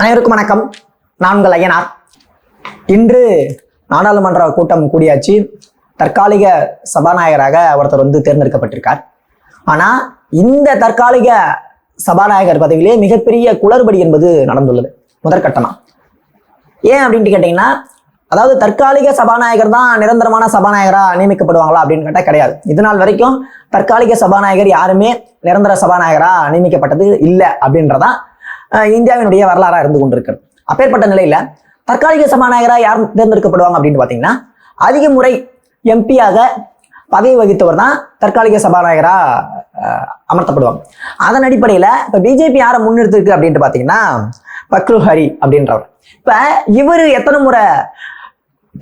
அனைவருக்கும் வணக்கம். நான் உங்கள் ஐயனார். இன்று நாடாளுமன்ற கூட்டம் கூடியாச்சு. தற்காலிக சபாநாயகராக ஒருத்தர் வந்து தேர்ந்தெடுக்கப்பட்டிருக்கார். ஆனால் இந்த தற்காலிக சபாநாயகர் பதவியிலே மிகப்பெரிய குளறுபடி என்பது நடந்துள்ளது. முதற்கட்டமா ஏன் அப்படின்ட்டு கேட்டிங்கன்னா அதாவது தற்காலிக சபாநாயகர் தான் நிரந்தரமான சபாநாயகரா நியமிக்கப்படுவாங்களா அப்படின்னு கேட்டால் கிடையாது. இது நாள் வரைக்கும் தற்காலிக சபாநாயகர் யாருமே நிரந்தர சபாநாயகராக நியமிக்கப்பட்டது இல்லை அப்படின்றதான் இந்தியாவினுடைய வரலாறாக இருந்து கொண்டிருக்கிறது. அப்பேற்பட்ட நிலையில் தற்காலிக சபாநாயகராக யார் தேர்ந்தெடுக்கப்படுவாங்க அப்படின்னு பார்த்தீங்கன்னா அதிக முறை எம்பியாக பதவி வகித்தவர் தான் தற்காலிக சபாநாயகராக அமர்த்தப்படுவாங்க. அதன் அடிப்படையில் இப்போ பிஜேபி யாரை முன்னிறுத்திருக்கு அப்படின்ட்டு பார்த்தீங்கன்னா பக்ரு ஹரி அப்படின்றவர். இப்போ இவர் எத்தனை முறை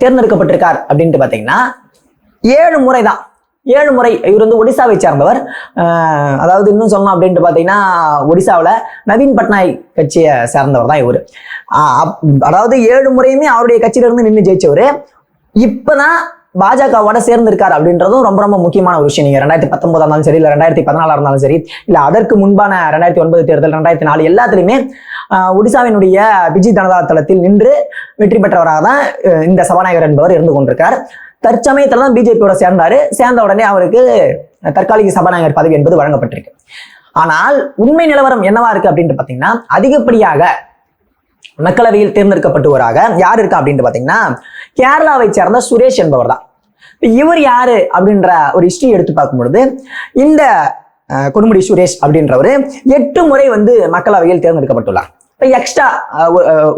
தேர்ந்தெடுக்கப்பட்டிருக்கார் அப்படின்ட்டு பார்த்தீங்கன்னா ஏழு முறை தான் ஏழு முறை இவர் வந்து ஒடிசாவை சார்ந்தவர். அதாவது இன்னும் சொல்லணும் அப்படின்ட்டு பார்த்தீங்கன்னா ஒடிசாவில் நவீன் பட்நாயக் கட்சியை சேர்ந்தவர் தான் இவர். அதாவது ஏழு முறையுமே அவருடைய கட்சியிலிருந்து நின்று ஜெயிச்சவர். இப்பதான் பாஜகவோட சேர்ந்திருக்கார் அப்படின்றதும் ரொம்ப ரொம்ப முக்கியமான ஒரு விஷயம். நீங்க ரெண்டாயிரத்தி பத்தொன்பதா இருந்தாலும் சரி இல்லை ரெண்டாயிரத்தி பதினாலா இருந்தாலும் சரி இல்ல அதற்கு முன்பான ரெண்டாயிரத்தி ஒன்பது தேர்தல் ரெண்டாயிரத்தி நாலு எல்லாத்துலயுமே ஒடிசாவினுடைய பிஜி ஜனதா தளத்தில் நின்று வெற்றி பெற்றவராக தான் இந்த சபாநாயகர் என்பவர் இருந்து கொண்டிருக்கார். தற்சமயத்தில் தான் பிஜேபியோட சேர்ந்தாரு. சேர்ந்த உடனே அவருக்கு தற்காலிக சபாநாயகர் பதவி என்பது வழங்கப்பட்டிருக்கு. ஆனால் உண்மை நிலவரம் என்னவா இருக்கு அப்படின்ட்டு பார்த்தீங்கன்னா அதிகப்படியாக மக்களவையில் தேர்ந்தெடுக்கப்பட்டவராக யார் இருக்கா அப்படின்ட்டு பார்த்தீங்கன்னா கேரளாவை சேர்ந்த சுரேஷ் என்பவர் தான் இவர் யாரு அப்படின்ற ஒரு ஹிஸ்டரி எடுத்து பார்க்கும் பொழுது இந்த கொடுமுடி சுரேஷ் அப்படின்றவர் எட்டு முறை வந்து மக்களவையில் தேர்ந்தெடுக்கப்பட்டுள்ளார். இப்போ எக்ஸ்ட்ரா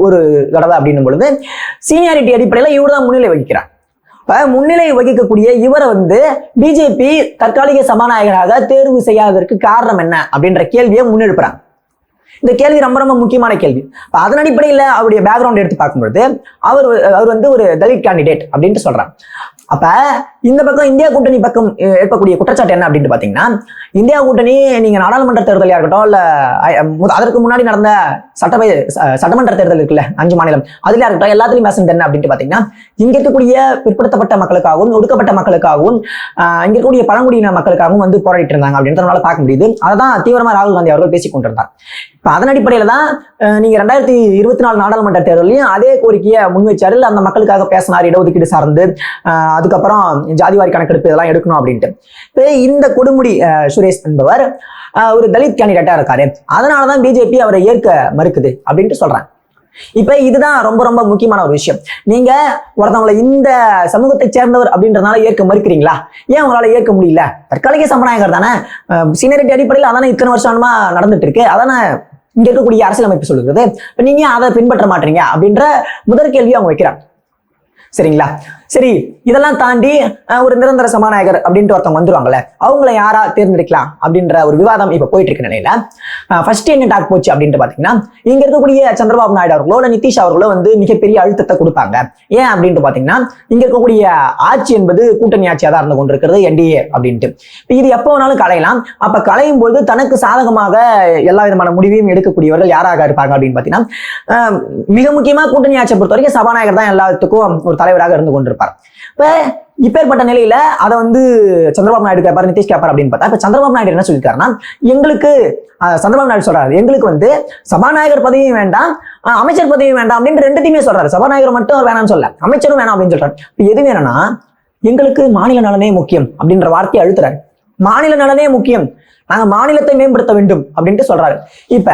ஒரு தடவை அப்படின்னும் பொழுது சீனியாரிட்டி அடிப்படையில் இவர் தான் முன்னிலை வகிக்கிறார். முன்னிலை வகிக்கக்கூடிய இவரை வந்து பிஜேபி தற்காலிக சபாநாயகராக தேர்வு செய்யாததற்கு காரணம் என்ன அப்படின்ற கேள்வியை முன்னெடுப்புறாங்க. இந்த கேள்வி ரொம்ப ரொம்ப முக்கியமான கேள்வி. இப்போ அதன் அடிப்படையில் அவருடைய பேக்ரவுண்ட் எடுத்து பார்க்கும்பொழுது அவர் அவர் வந்து ஒரு தலித் கேண்டிடேட் அப்படின்ட்டு சொல்றாங்க. அப்ப இந்த பக்கம் இந்தியா கூட்டணி பக்கம் அஹ், ஏற்படக்கூடிய குற்றச்சாட்டு என்ன அப்படின்ட்டு பாத்தீங்கன்னா இந்தியா கூட்டணி நீங்க நாடாளுமன்ற தேர்தலையா இருக்கட்டும் இல்ல அதற்கு முன்னாடி நடந்த சட்டவை சட்டமன்ற தேர்தல் இருக்குல்ல அஞ்சு மாநிலம் அதுல இருக்கட்டும் எல்லாத்துலயும் மேசன் என்ன அப்படின்ட்டு பாத்தீங்கன்னா இங்க இருக்கக்கூடிய பிற்படுத்தப்பட்ட மக்களுக்காகவும் ஒடுக்கப்பட்ட மக்களுக்காகவும் ஆஹ், இங்க இருக்கக்கூடிய பழங்குடியின மக்களுக்காகவும் வந்து போராடிட்டு இருந்தாங்க அப்படின்றதுனால பார்க்க முடியுது. அதான் தீவிரமா ராகுல் காந்தி அவர்கள் பேசிக் கொண்டிருந்தார். இப்ப அதன் அடிப்படையில தான் அஹ், நீங்க ரெண்டாயிரத்தி இருபத்தி நாலு நாடாளுமன்ற தேர்தலையும் அதே கோரிக்கையை முன்வைச்சாரு இல்ல அந்த மக்களுக்காக பேசினார் இடஒதுக்கீடு சார்ந்து அதுக்கப்புறம் ஜாதிவாரி கணக்கெடுப்பு இதெல்லாம் எடுக்கணும் அப்படின்ட்டு. இப்ப இந்த கொடுமுடி அஹ், சுரேஷ் என்பவர் ஒரு தலித் கேண்டிடேட்டா இருக்காரு. அதனாலதான் பிஜேபி அவரை ஏற்க மறுக்குது அப்படின்ட்டு சொல்றாங்க. இப்ப இதுதான் ரொம்ப ரொம்ப முக்கியமான ஒரு விஷயம். நீங்க ஒருத்தவங்களை இந்த சமூகத்தை சேர்ந்தவர் அப்படின்றதுனால ஏற்க மறுக்கிறீங்களா? ஏன் உங்களால ஏற்க முடியல? தற்காலிக சபாநாயகர் தானே. சீனியரிட்டி அடிப்படையில் அதானே இத்தனை வருஷமா நடந்துட்டு இருக்கு அதானே இங்க இருக்கக்கூடிய அரசியலமைப்பு சொல்லுகிறது. இப்ப நீங்க அதை பின்பற்ற மாட்டீங்க அப்படின்ற முதல் கேள்வி அவங்க வைக்கிறாங்க. சரிங்களா? சரி இதெல்லாம் தாண்டி ஒரு நிரந்தர சபாநாயகர் அப்படின்ட்டு ஒருத்தவங்க வந்துருவாங்கல்ல அவங்கள யாரா தேர்ந்தெடுக்கலாம் அப்படின்ற ஒரு விவாதம் இப்ப போயிட்டு இருக்க நிலையில ஃபர்ஸ்ட் என்ன டாக் போச்சு அப்படின்ட்டு பாத்தீங்கன்னா இங்க இருக்கக்கூடிய சந்திரபாபு நாயுடு அவர்களோ இல்ல நிதிஷ் அவர்களோ வந்து மிகப்பெரிய அழுத்தத்தை கொடுப்பாங்க. ஏன் அப்படின்ட்டு பாத்தீங்கன்னா இங்க இருக்கக்கூடிய ஆட்சி என்பது கூட்டணி ஆட்சியா தான் இருந்து கொண்டிருக்கிறது என்டிஏ அப்படின்ட்டு. இது எப்போ வேணாலும் களையலாம் அப்ப களையும் போது தனக்கு சாதகமாக எல்லா விதமான முடிவையும் எடுக்கக்கூடியவர்கள் யாராக இருப்பாங்க அப்படின்னு பாத்தீங்கன்னா ஆஹ், மிக முக்கியமா கூட்டணி ஆட்சியை பொறுத்த வரைக்கும் சபாநாயகர் தான் எல்லாத்துக்கும் ஒரு தலைவராக இருந்து இருப்பார் இப்போ இப்பேற்பட்ட நிலையில அதை வந்து சந்திரபாபு நாயுடு கேட்பாரு நிதிஷ் கேட்பார் அப்படின்னு பார்த்தா இப்ப சந்திரபாபு நாயுடு என்ன சொல்லியிருக்காருன்னா எங்களுக்கு சந்திரபாபு நாயுடு சொல்றாரு எங்களுக்கு வந்து சபாநாயகர் பதவியும் வேண்டாம் அமைச்சர் பதவியும் வேண்டாம் அப்படின்னு ரெண்டுத்தையுமே சொல்றாரு. சபாநாயகர் மட்டும் வேணாம்னு சொல்ல அமைச்சரும் வேணாம் அப்படின்னு சொல்றாரு. இப்ப எது வேணும்னா எங்களுக்கு மாநில நலனே முக்கியம் அப்படின்ற வார்த்தையை அழுத்துறாரு. மாநில நலனே முக்கியம். நாங்க மாநிலத்தை மேம்படுத்த வேண்டும் அப்படின்ட்டு சொல்றாரு. இப்ப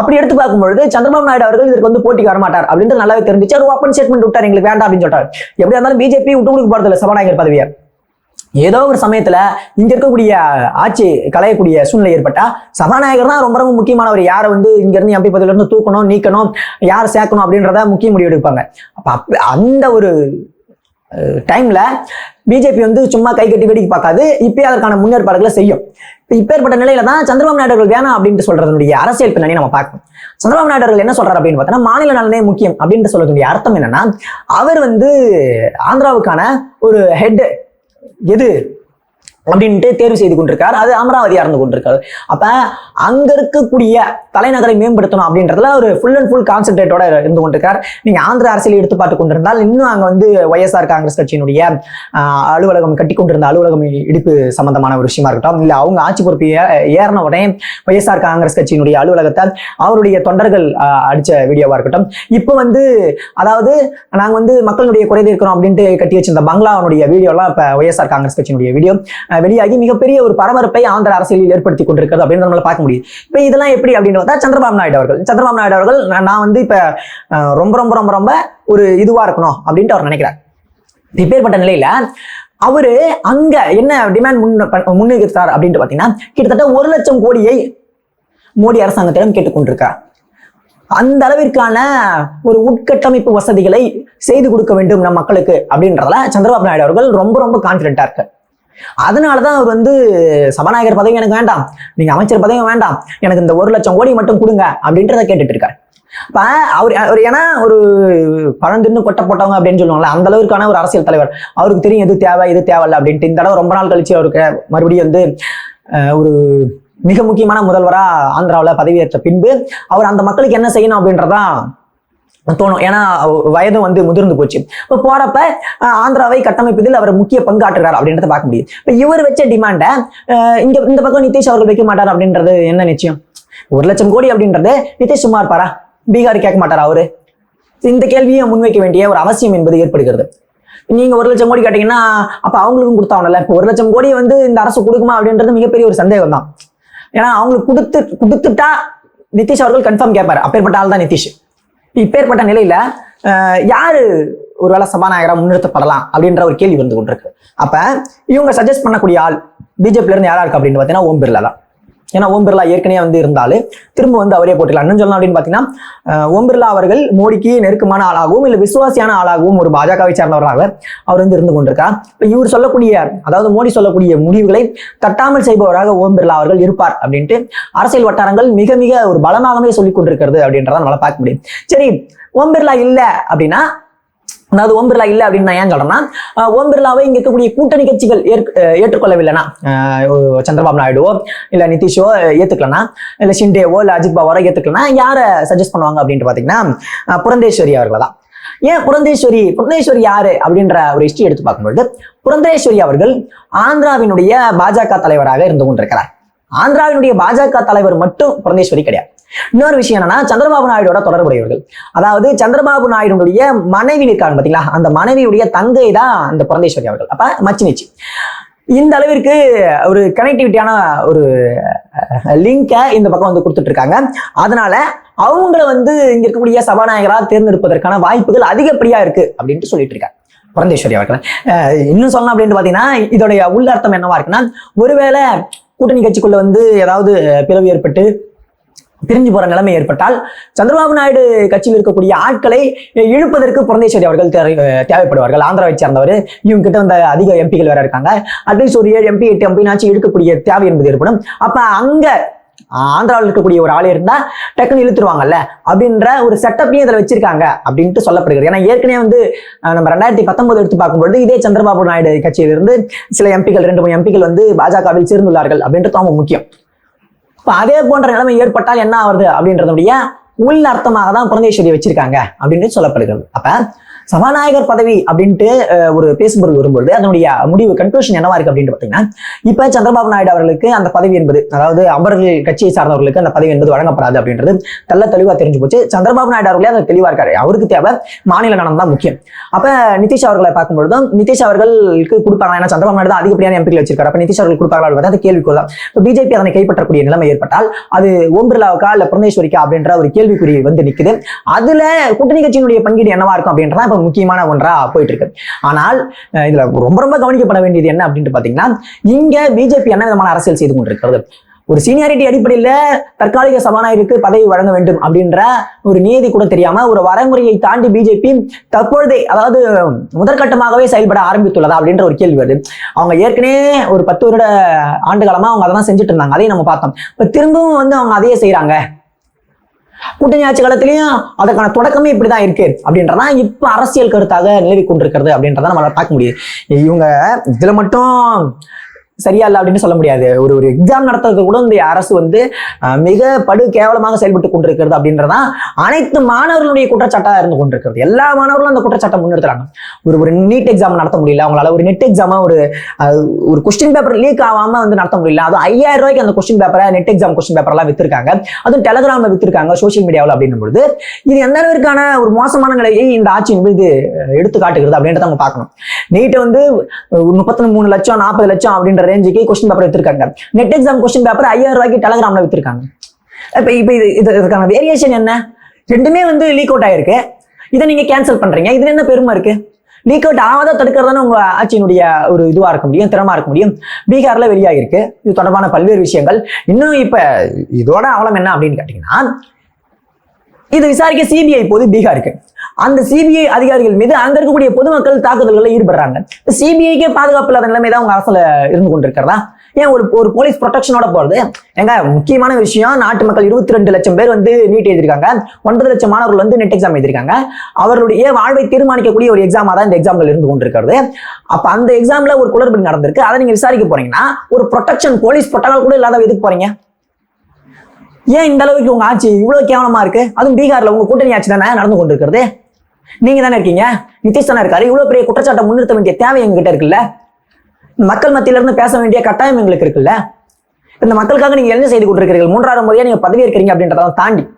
அப்படி எடுத்து பார்க்கும்பொழுது சந்திரபாபு நாயுடு அவர்கள் இதற்கு வந்து போட்டிக்கு வரமாட்டார் அப்படின்னு நல்லாவே தெரிஞ்சிச்சு. அவர் ஓப்பன் ஸ்டேட்மெண்ட் விட்டார் எங்களுக்கு வேண்டாம் அப்படின்னு சொல்லிட்டாரு. எப்படியா இருந்தாலும் பிஜேபி விட்டு கொடுக்க போறதில்ல சபாநாயகர் பதவியை. ஏதோ ஒரு சமயத்துல இங்க இருக்கக்கூடிய ஆட்சி கலையக்கூடிய சூழ்நிலை ஏற்பட்டா சபாநாயகர் தான் ரொம்ப ரொம்ப முக்கியமானவர். யாரை வந்து இங்க இருந்து எம்பி பதவியில இருந்து தூக்கணும் நீக்கணும் யாரை சேர்க்கணும் அப்படின்றத முக்கிய முடிவு எடுப்பாங்க. அப்ப அந்த ஒரு டைம்ல பிஜேபி வந்து சும்மா கை கட்டி வேடிக்கை பார்க்காது. இப்பயே அதற்கான முன்னேற்பாடுகளை செய்யும். இப்போ இப்பேற்பட்ட நிலையில தான் சந்திரபாபு நாயுடு அவர்கள் வேணாம் அப்படின்ட்டு சொல்றதுடைய அரசியல் பின்னணி நம்ம பார்க்கணும். சந்திரபாபு நாயுடு அவர்கள் என்ன சொல்றாரு அப்படின்னு பார்த்தா மாநில நலனே முக்கியம் அப்படின்ட்டு சொல்லக்கூடிய அர்த்தம் என்னன்னா அவர் வந்து ஆந்திராவுக்கான ஒரு ஹெட் எது? அப்படின்ட்டு தேர்வு செய்து கொண்டிருக்கார். அது அமராவதியாக இருந்து கொண்டிருக்காரு. அப்ப அங்க இருக்கக்கூடிய தலைநகரை மேம்படுத்தணும் அப்படின்றதுல ஒரு ஃபுல் அண்ட் ஃபுல் கான்சென்ட்ரேட்டோட இருந்து கொண்டிருக்கார். நீங்க ஆந்திர அரசியல் எடுத்து பார்த்து கொண்டிருந்தால் இன்னும் அங்க வந்து ஒய்எஸ்ஆர் காங்கிரஸ் கட்சியினுடைய அலுவலகம் கட்டி கொண்டிருந்த அலுவலகம் இடிப்பு சம்பந்தமான ஒரு விஷயமா இருக்கட்டும் இல்ல அவங்க ஆட்சி பொறுப்பு ஏறின உடனே ஒய்எஸ்ஆர் காங்கிரஸ் கட்சியினுடைய அலுவலகத்தை அவருடைய தொண்டர்கள் அடித்த அடிச்ச வீடியோவா இருக்கட்டும். இப்போ வந்து அதாவது நாங்க வந்து மக்களுடைய குறை தீர்க்கிறோம் அப்படின்ட்டு கட்டி வச்சிருந்த பங்களாவுடைய வீடியோலாம் இப்ப ஒய்எஸ்ஆர் காங்கிரஸ் கட்சியினுடைய வீடியோ. வெளியாகி மிகப்பெரிய ஒரு பரபரப்பை ஆந்திர அரசியலில் ஏற்படுத்தி கொண்டிருக்கிறது அப்படின்னு நம்மளால பார்க்க முடியுது. இப்போ இதெல்லாம் எப்படி அப்படின்னு பார்த்தா சந்திரபாபு நாயுடு அவர்கள். சந்திரபாபு நாயுடு அவர்கள் நான் வந்து இப்ப ரொம்ப ரொம்ப ரொம்ப ரொம்ப ஒரு இதுவா இருக்கணும் அப்படின்ட்டு அவர் நினைக்கிறார். இப்பேற்பட்ட நிலையில அவரு அங்க என்ன டிமாண்ட் முன் முன்னிறுத்தார் அப்படின்ட்டு பாத்தீங்கன்னா கிட்டத்தட்ட ஒரு லட்சம் கோடியை மோடி அரசாங்கத்திடம் கேட்டுக்கொண்டிருக்கார் அந்த அளவிற்கான ஒரு உட்கட்டமைப்பு வசதிகளை செய்து கொடுக்க வேண்டும் நம் மக்களுக்கு அப்படின்றதுல சந்திரபாபு நாயுடு அவர்கள் ரொம்ப ரொம்ப கான்பிடண்டா இருக்கு அதனாலதான் அவர் வந்து சபாநாயகர் பதவி எனக்கு வேண்டாம் நீங்க அமைச்சர் பதவி வேண்டாம் எனக்கு இந்த ஒரு லட்சம் கோடி மட்டும் கொடுங்க அப்படின்றத கேட்டுட்டு இருக்காரு இப்போ அவர் அவர் ஏன்னா ஒரு பழந்திருந்து கொட்ட போட்டவங்க அப்படின்னு சொல்லுவாங்கல்ல அந்த அளவுக்கான ஒரு அரசியல் தலைவர். அவருக்கு தெரியும் எது தேவை எது தேவையில்ல அப்படின்ட்டு. இந்த தடவை ரொம்ப நாள் கழிச்சு அவருக்கு மறுபடியும் வந்து அஹ், ஒரு மிக முக்கியமான முதல்வரா ஆந்திராவில் பதவியேற்ற பின்பு அவர் அந்த மக்களுக்கு என்ன செய்யணும் அப்படின்றதான் தோணும். ஏன்னா வயதும் வந்து முதிர்ந்து போச்சு. இப்போ போறப்ப ஆந்திராவை கட்டமைப்பதில் அவர் முக்கிய பங்காற்றுறார் அப்படின்றத பார்க்க முடியுது. இப்போ இவர் வச்ச டிமாண்டை இங்க இந்த பக்கம் நிதிஷ் அவர்கள் வைக்க மாட்டார் அப்படின்றது என்ன நிச்சயம்? ஒரு லட்சம் கோடி அப்படின்றது நிதிஷ் சும்மா இருப்பாரா பீகார் கேட்க மாட்டாரா அவரு? இந்த கேள்வியை முன்வைக்க வேண்டிய ஒரு அவசியம் என்பது ஏற்படுகிறது. நீங்க ஒரு லட்சம் கோடி கேட்டீங்கன்னா அப்ப அவங்களுக்கும் கொடுத்தாங்கல்ல இப்போ ஒரு லட்சம் கோடி வந்து இந்த அரசு கொடுக்குமா அப்படின்றது மிகப்பெரிய ஒரு சந்தேகம் தான் ஏன்னா அவங்களுக்கு கொடுத்து கொடுத்துட்டா நிதிஷ் அவர்கள் கன்ஃபார்ம் கேட்பாரு. அப்பேற்பட்ட ஆள் தான் நிதிஷ். இப்பேற்பட்ட நிலையில யாரு ஒருவேளை சபாநாயகரா முன்னிறுத்தப்படலாம் அப்படின்ற ஒரு கேள்வி வந்து கொண்டிருக்கு. அப்ப இவங்க சஜஸ்ட் பண்ணக்கூடிய ஆள் பிஜேபில இருந்து யாரா இருக்கு அப்படின்னு பார்த்தீங்கன்னா ஓம் பிர்லா தான். ஏன்னா ஓம் பிர்லா ஏற்கனவே வந்து இருந்தாலும் திரும்ப வந்து அவரே போட்டுக்கலாம் என்ன சொல்லலாம் அப்படின்னு பார்த்தீங்கன்னா ஓம் பிர்லா அவர்கள் மோடிக்கு நெருக்கமான ஆளாகவும் இல்லை விசுவாசியான ஆளாகவும் ஒரு பாஜகவை சேர்ந்தவராக அவர் வந்து இருந்து கொண்டிருக்கார் இப்போ இவர் சொல்லக்கூடிய அதாவது மோடி சொல்லக்கூடிய முடிவுகளை தட்டாமல் செய்பவராக ஓம் பிர்லா அவர்கள் இருப்பார் அப்படின்ட்டு அரசியல் வட்டாரங்கள் மிக மிக ஒரு பலமாகவே சொல்லிக் கொண்டிருக்கிறது அப்படின்றத நம்மளால பார்க்க முடியும். சரி ஓம் பிர்லா இல்ல அப்படின்னா அதாவது ஓம் பிர்லா இல்லை அப்படின்னு நான் ஏன் சொல்றேன்னா அஹ் ஓம் பிர்லாவை இங்க இருக்கக்கூடிய கூட்டணி கட்சிகள் ஏற்றுக்கொள்ளவில்லைனா சந்திரபாபு நாயுடுவோ இல்ல நிதிஷோ ஏத்துக்கலனா இல்ல ஷிண்டேவோ இல்லை அஜித் பவாரோ ஏத்துக்கலனா யாரை சஜஸ்ட் பண்ணுவாங்க அப்படின்ட்டு பாத்தீங்கன்னா புரந்தேஸ்வரி அவர்களை தான். ஏன் புரந்தேஸ்வரி புரந்தேஸ்வரி யாரு அப்படின்ற ஒரு ஹிஸ்டரி எடுத்து பார்க்கும்பொழுது புரந்தேஸ்வரி அவர்கள் ஆந்திராவினுடைய பாஜக தலைவராக இருந்து கொண்டிருக்கிறார். ஆந்திராவினுடைய பாஜக தலைவர் மட்டும் புரந்தேஸ்வரி கிடையாது. இன்னொரு விஷயம் என்னன்னா சந்திரபாபு நாயுடோட தொடர்புடையவர்கள். அதாவது சந்திரபாபு நாயுடுடைய மனைவி இருக்காங்க பாத்தீங்களா? அந்த மனைவியுடைய தங்கை தான் அந்த புரந்தேஸ்வரி அவர்கள். அப்ப மச்சினிச்சு. இந்த அளவிற்கு ஒரு கனெக்டிவிட்டியான ஒரு லிங்கை இந்த பக்கம் வந்து கொடுத்துட்டு இருக்காங்க அதனால அவங்கள வந்து இங்க இருக்கக்கூடிய சபாநாயகரா தேர்ந்தெடுப்பதற்கான வாய்ப்புகள் அதிகப்படியா இருக்கு அப்படின்ட்டு சொல்லிட்டு இருக்காங்க புரந்தேஸ்வரி அவர்கள். அஹ் இன்னும் சொல்லணும் அப்படின்னு பாத்தீங்கன்னா இதோடைய உள்ளர்த்தம் என்னவா இருக்குன்னா ஒருவேளை கூட்டணி கட்சிக்குள்ள வந்து ஏதாவது பிளவு ஏற்பட்டு பிரிஞ்சு போற நிலைமை ஏற்பட்டால் சந்திரபாபு நாயுடு கட்சியில் இருக்கக்கூடிய ஆட்களை இழுப்பதற்கு புரந்தேஸ்வரி அவர்கள் தேவை- தேவைப்படுவார்கள். ஆந்திராவை சேர்ந்தவர் இவங்க கிட்ட வந்த அதிக எம்பிகள் வேற இருக்காங்க. அட்லீஸ்ட் ஒரு ஏழு எம்பி எட்டு எம்பினாச்சும் இழுக்கக்கூடிய தேவை என்பது ஏற்படும். அப்ப அங்க ஆந்திராவில் இருக்கக்கூடிய ஒரு ஆள் இருந்தா டக்குன்னு இழுத்துருவாங்கல்ல அப்படின்ற ஒரு செட்டப்பையும் இதுல வச்சிருக்காங்க அப்படின்ட்டு சொல்லப்படுகிறது. ஏன்னா ஏற்கனவே வந்து நம்ம ரெண்டாயிரத்தி பத்தொன்பது எடுத்து பார்க்கும்பொழுது இதே சந்திரபாபு நாயுடு கட்சியிலிருந்து சில எம்பிகள் ரெண்டு மூணு எம்பிகள் வந்து பாஜகவில் சேர்ந்துள்ளார்கள் அப்படின்றது ரொம்ப முக்கியம். இப்போ அதே போன்ற நிலைமை ஏற்பட்டால் என்ன ஆகுது அப்படின்றதுடைய உள் அர்த்தமாக தான் குழந்தைஸ்வரியை வச்சிருக்காங்க அப்படின்னு சொல்லப்படுகிறது. அப்ப சபாநாயகர் பதவி அப்படின்ட்டு ஒரு பேசும்போது வரும்பொழுது அதனுடைய முடிவு கன்க்ளூஷன் என்னவா இருக்கு அப்படின்னு பாத்தீங்கன்னா இப்ப சந்திரபாபு நாயுடு அவர்களுக்கு அந்த பதவி என்பது அதாவது அவர்கள் கட்சியை சார்ந்தவர்களுக்கு அந்த பதவி என்பது வழங்கப்படாது அப்படின்றது தள்ள தெளிவா தெரிஞ்சு போச்சு. சந்திரபாபு நாயுடு அவர்களே அதை தெளிவா இருக்காரு. அவருக்கு தேவை மாநில நலம் தான் முக்கியம். அப்ப நிதிஷ் அவர்களை பார்க்கும்பொழுது நிதிஷ் அவர்களுக்கு கொடுப்பாங்க ஏன்னா சந்திரபாபு நாயுடு தான் அதிகப்படியான எம்பிக்கள் வச்சிருக்காரு. அப்ப நிதிஷ் அவர்கள் கொடுப்பாங்களா அப்படின்னு அது கேள்விக்குள் தான் இப்போ பிஜேபி அதனை கைப்பற்றக்கூடிய நிலைமை ஏற்பட்டால் அது ஓம் பிர்லாவுக்கா இல்ல புரந்தேஸ்வரிக்கா அப்படின்ற ஒரு கேள்விக்குறி வந்து நிக்குது. அதுல கூட்டணி கட்சியினுடைய பங்கீடு என்னவா இருக்கும் அப்படின்றத இப்ப முக்கியமான ஒன்றாக போயிட்டு இருக்கு ஆனால் இதில் ரொம்ப ரொம்ப கவனிக்கப்பட வேண்டியது என்ன அப்படின்ட்டு பார்த்தீங்கன்னா இங்கே பிஜேபி என்ன விதமான அரசியல் செய்து கொண்டிருக்கிறது? ஒரு சீனியாரிட்டி அடிப்படையில தற்காலிக சபாநாயகருக்கு பதவி வழங்க வேண்டும் அப்படின்ற ஒரு நியதி கூட தெரியாம ஒரு வரைமுறையை தாண்டி பிஜேபி தற்பொழுதே அதாவது முதற்கட்டமாகவே செயல்பட ஆரம்பித்துள்ளதா அப்படின்ற ஒரு கேள்வி வருது. அவங்க ஏற்கனவே ஒரு பத்து வருட ஆண்டு காலமா அவங்க அதெல்லாம் செஞ்சுட்டு இருந்தாங்க. அதையும் நம்ம பார்த்தோம். இப்ப திரும்பவும் வந்து அவங்க அதையே செய்யறாங்க கூட்டணி ஆட்சி காலத்திலையும் அதற்கான தொடக்கமே இப்படிதான் இருக்கு அப்படின்றதான் இப்ப அரசியல் கருத்தாக நிலவி கொண்டிருக்கிறது அப்படின்றத நம்மளால பார்க்க முடியுது. இவங்க இதுல மட்டும் சரியா இல்லை அப்படின்னு சொல்ல முடியாது. ஒரு ஒரு எக்ஸாம் நடத்துறது கூட இந்த அரசு வந்து மிக படு கேவலமாக செயல்பட்டு கொண்டிருக்கிறது அப்படின்றதான் அனைத்து மாணவர்களுடைய குற்றச்சாட்டாக இருந்து கொண்டிருக்கிறது. எல்லா மாணவர்களும் அந்த குற்றச்சாட்டை முன்னிறுத்துறாங்க. ஒரு ஒரு நீட் எக்ஸாம் நடத்த முடியல அவங்களால ஒரு நெட் எக்ஸாமா ஒரு ஒரு கொஸ்டின் பேப்பர் லீக் ஆகாம வந்து நடத்த முடியல. அது ஐயாயிரம் ரூபாய்க்கு அந்த கொஸ்டின் பேப்பரை நெட் எக்ஸாம் கொஸ்டின் பேப்பர் எல்லாம் வித்திருக்காங்க. அதுவும் டெலகிராம்ல வித்திருக்காங்க சோஷியல் மீடியாவில் அப்படின்னும் பொழுது. இது எந்த அளவிற்கான ஒரு மோசமான நிலையை இந்த ஆட்சி மீது எடுத்து காட்டுகிறது அப்படின்றத நம்ம பார்க்கணும். நீட்டை வந்து முப்பத்தி மூணு லட்சம் நாற்பது லட்சம் அப்படின்ற ரேஞ்சுக்கு கொஸ்டின் பேப்பர் வித்திருக்காங்க நெட் எக்ஸாம் கொஸ்டின் பேப்பர் ஐயாயிரம் ரூபாய்க்கு டெலகிராம்ல வித்திருக்காங்க. இப்போ இப்போ இது இது இதுக்கான வேரியேஷன் என்ன? ரெண்டுமே வந்து லீக் அவுட் ஆயிருக்கு. இதை நீங்க கேன்சல் பண்றீங்க. இதுல என்ன பெருமை இருக்கு? லீக் அவுட் ஆகாத தடுக்கிறதான உங்க ஆட்சியினுடைய ஒரு இதுவா இருக்க முடியும் திறமா இருக்க முடியும்? பீகார்ல வெளியாகிருக்கு. இது தொடர்பான பல்வேறு விஷயங்கள். இன்னும் இப்ப இதோட அவலம் என்ன அப்படின்னு கேட்டீங்கன்னா இது விசாரிக்க சிபிஐ போது பீகாருக்கு. அந்த சிபிஐ அதிகாரிகள் மீது அங்க இருக்கக்கூடிய பொதுமக்கள் தாக்குதல்களில் ஈடுபடுறாங்க. சிபிஐக்கே பாதுகாப்பு இல்லாத நிலைமை தான் உங்க அரசுல இருந்து கொண்டிருக்கிறதா? ஏன் ஒரு ஒரு போலீஸ் ப்ரொடெக்ஷனோட போறது? எங்க முக்கியமான விஷயம் நாட்டு மக்கள் இருபத்தி ரெண்டு லட்சம் பேர் வந்து நீட் எழுதிருக்காங்க ஒன்பது லட்சம் மாணவர்கள் வந்து நெட் எக்ஸாம் எழுதிருக்காங்க அவர்களுடைய வாழ்வை தீர்மானிக்கக்கூடிய ஒரு எக்ஸாமா தான் இந்த எக்ஸாம்கள் இருந்து கொண்டிருக்கிறது. அப்ப அந்த எக்ஸாம்ல ஒரு குளறுபடி நடந்திருக்கு. அதை நீங்க விசாரிக்க போறீங்கன்னா ஒரு ப்ரொடெக்ஷன் போலீஸ் ப்ரொட்டோகால் கூட இல்லாத எதுக்கு போறீங்க? ஏன் இந்த அளவுக்கு உங்க ஆட்சி இவ்வளவு கேவலமா இருக்கு? அதுவும் பீகார்ல உங்க கூட்டணி ஆட்சி தானே நடந்து கொண்டிருக்கிறது? நீங்க தானே இருக்கீங்க? நிதிஷ் தானே இருக்காரு. இவ்வளவு பெரிய குற்றச்சாட்டை முன்னிறுத்த வேண்டிய தேவை எங்ககிட்ட இருக்குல்ல? மக்கள் மத்தியில இருந்து பேச வேண்டிய கட்டாயம் எங்களுக்கு இருக்குல்ல? இந்த மக்களுக்காக நீங்க என்ன செய்து கொண்டிருக்கிறீர்கள்? மூன்றாவது முறையா நீங்க பதவி இருக்கிறீங்க அப்படின்றதெல்லாம் தாண்டி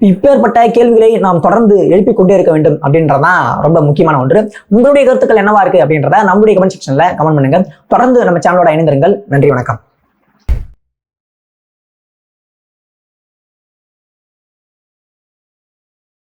இப்பேற்பட்ட கேள்விகளை நாம் தொடர்ந்து எழுப்பிக் கொண்டே இருக்க வேண்டும் அப்படின்றதான் ரொம்ப முக்கியமான ஒன்று. உங்களுடைய கருத்துக்கள் என்னவா இருக்கு அப்படின்றத நம்மளுடைய கமெண்ட் செக்ஷன்ல கமெண்ட் பண்ணுங்க. தொடர்ந்து நம்ம சேனலோட இணைந்திருங்கள். நன்றி வணக்கம்.